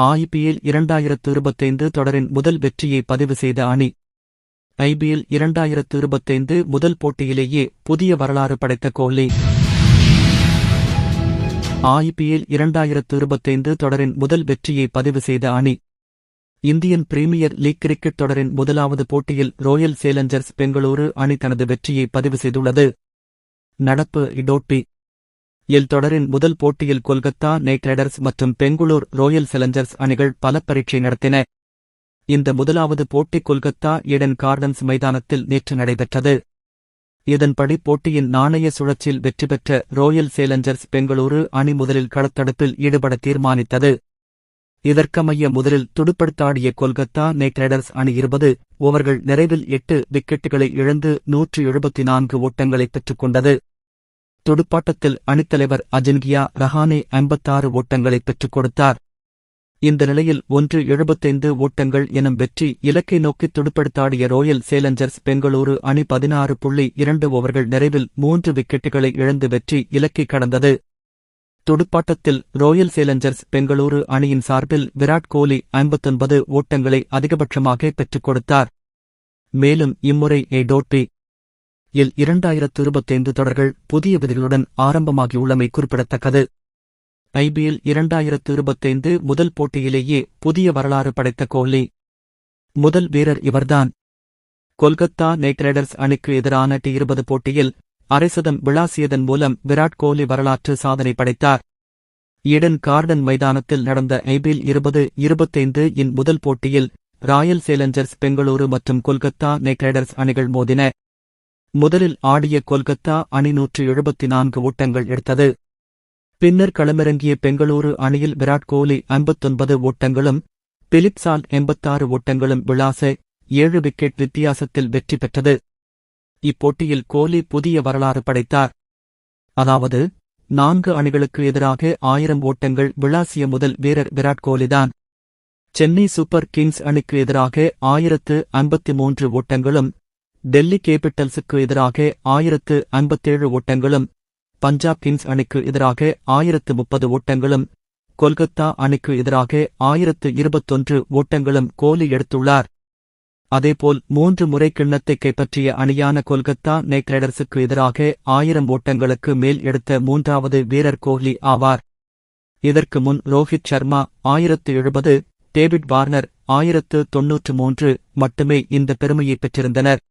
IPL இரண்டாயிரத்து இருபத்தைந்து தொடரின் முதல் வெற்றியை பதிவு செய்த அணி. ஐபிஎல் இரண்டாயிரத்து இருபத்தைந்து முதல் போட்டியிலேயே புதிய வரலாறு படைத்த கோலி. ஐபிஎல் இரண்டாயிரத்து இருபத்தைந்து தொடரின் முதல் வெற்றியை பதிவு செய்த அணி. இந்தியன் பிரீமியர் லீக் கிரிக்கெட் தொடரின் முதலாவது போட்டியில் ரோயல் சேலஞ்சர்ஸ் பெங்களூரு அணி தனது வெற்றியை பதிவு செய்துள்ளது. நடப்பு இடோட்பி எல் தொடரின் முதல் போட்டியில் கொல்கத்தா நைட் ரைடர்ஸ் மற்றும் பெங்களூர் ரோயல் செலஞ்சர்ஸ் அணிகள் பல பரீட்சை நடத்தின. இந்த முதலாவது போட்டி கொல்கத்தா ஈடன் கார்டன்ஸ் மைதானத்தில் நேற்று நடைபெற்றது. இதன்படி போட்டியின் நாணய சுழற்சியில் வெற்றி பெற்ற ரோயல் சேலஞ்சர்ஸ் பெங்களூரு அணி முதலில் களத்தடுப்பில் ஈடுபட தீர்மானித்தது. இதற்கமைய முதலில் துடுப்படுத்தாடிய கொல்கத்தா நைட் ரைடர்ஸ் அணி இருபது ஓவர்கள் நிறைவில் எட்டு விக்கெட்டுகளை இழந்து நூற்று எழுபத்தி நான்கு ஓட்டங்களை பெற்றுக்கொண்டது துடுப்பாட்டத்தில் அணித்தலைவர் அஜின்கியா ரஹானே ஐம்பத்தாறு ஓட்டங்களை பெற்றுக் கொடுத்தார். இந்த நிலையில் ஒன்று எழுபத்தைந்து ஓட்டங்கள் எனும் வெற்றி இலக்கை நோக்கி துடுப்படுத்தாடிய ரோயல் சேலஞ்சர்ஸ் பெங்களூரு அணி பதினாறு புள்ளி இரண்டு ஓவர்கள் நிறைவில் மூன்று விக்கெட்டுகளை இழந்து வெற்றி இலக்கை கடந்தது. துடுப்பாட்டத்தில் ரோயல் சேலஞ்சர்ஸ் பெங்களூரு அணியின் சார்பில் விராட் கோலி ஐம்பத்தொன்பது ஓட்டங்களை அதிகபட்சமாக பெற்றுக் கொடுத்தார். மேலும் இம்முறை ஏ டோட்பி இல் இரண்டாயிரத்து இருபத்தைந்து தொடர்கள் புதிய விதிகளுடன் ஆரம்பமாகியுள்ளமை குறிப்பிடத்தக்கது. ஐபிஎல் இரண்டாயிரத்து இருபத்தைந்து முதல் போட்டியிலேயே புதிய வரலாறு படைத்த கோஹ்லி முதல் வீரர் இவர்தான். கொல்கத்தா நைட் ரைடர்ஸ் அணிக்கு எதிரான டி இருபது போட்டியில் அரைசதம் விளாசியதன் மூலம் விராட் கோலி வரலாற்று சாதனை படைத்தார். ஈடன் கார்டன் மைதானத்தில் நடந்த ஐபிஎல் இருபது இருபத்தைந்து இன் முதல் போட்டியில் ராயல் சேலஞ்சர்ஸ் பெங்களூரு மற்றும் கொல்கத்தா நைட் ரைடர்ஸ் அணிகள் மோதின. முதலில் ஆடிய கொல்கத்தா அணி நூற்று எழுபத்தி நான்கு ஓட்டங்கள் எடுத்தது. பின்னர் களமிறங்கிய பெங்களூரு அணியில் விராட் கோலி ஐம்பத்தொன்பது ஓட்டங்களும் பிலிப்சால் எண்பத்தாறு ஓட்டங்களும் விளாச ஏழு விக்கெட் வித்தியாசத்தில் வெற்றி பெற்றது. இப்போட்டியில் கோலி புதிய வரலாறு படைத்தார். அதாவது நான்கு அணிகளுக்கு எதிராக ஆயிரம் ஓட்டங்கள் விளாசிய முதல் வீரர் விராட் கோலிதான். சென்னை சூப்பர் கிங்ஸ் அணிக்கு எதிராக ஆயிரத்து ஐம்பத்தி மூன்று ஓட்டங்களும் டெல்லி கேபிட்டல்ஸுக்கு எதிராக ஆயிரத்து ஐம்பத்தேழு ஓட்டங்களும் பஞ்சாப் கிங்ஸ் அணிக்கு எதிராக ஆயிரத்து முப்பது ஓட்டங்களும் கொல்கத்தா அணிக்கு எதிராக ஆயிரத்து இருபத்தொன்று ஓட்டங்களும் கோலி எடுத்துள்ளார். அதேபோல் மூன்று முறை கிண்ணத்தை கைப்பற்றிய அணியான கொல்கத்தா நைட் ரைடர்ஸுக்கு எதிராக ஆயிரம் ஓட்டங்களுக்கு மேல் எடுத்த மூன்றாவது வீரர் கோஹ்லி ஆவார். இதற்கு முன் ரோஹித் சர்மா ஆயிரத்து எழுபது டேவிட் வார்னர் ஆயிரத்து தொன்னூற்று மூன்று மட்டுமே இந்த பெருமையை பெற்றிருந்தனர்.